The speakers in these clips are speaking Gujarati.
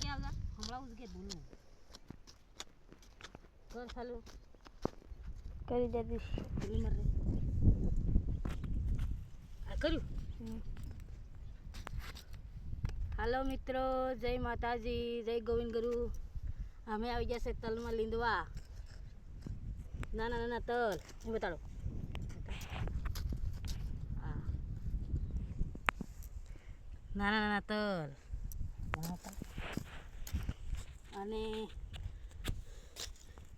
કે આવતા હમણાં ઉસ કે બોલું કર દેતી મર કર્યું હાલો મિત્રો, જય માતાજી, જય ગોવિંદ ગુરુ અમે આવી ગયા છે તલમાં લીંદવા નાના નાના તલ હું બતાડો. નાના નાના તલ. અને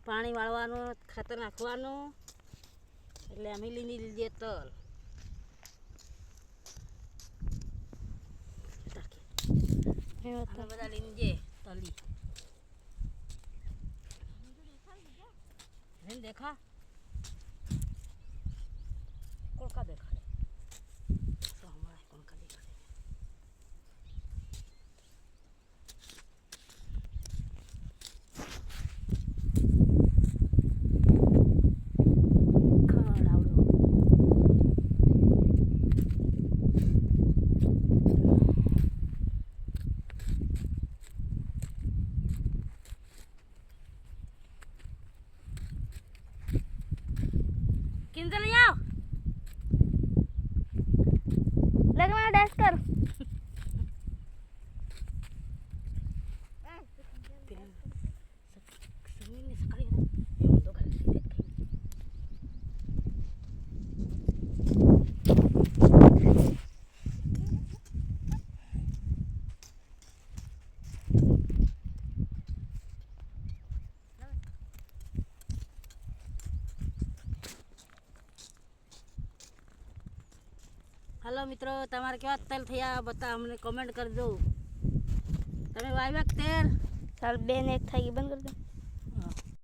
પાણી વાળવાનું ખાતર નાખવાનું. એટલે અમે લીની લીધે તલ બધા લીંજે તલી. દેખા? કિંજલ આવ. હલો મિત્રો, તમારે કેવા તેલ થયા બતા અમને કોમેન્ટ કરજો તમે વાવ્યા તેલ ચાલ બેન એક થઈ ગઈ. બંધ કરી દે.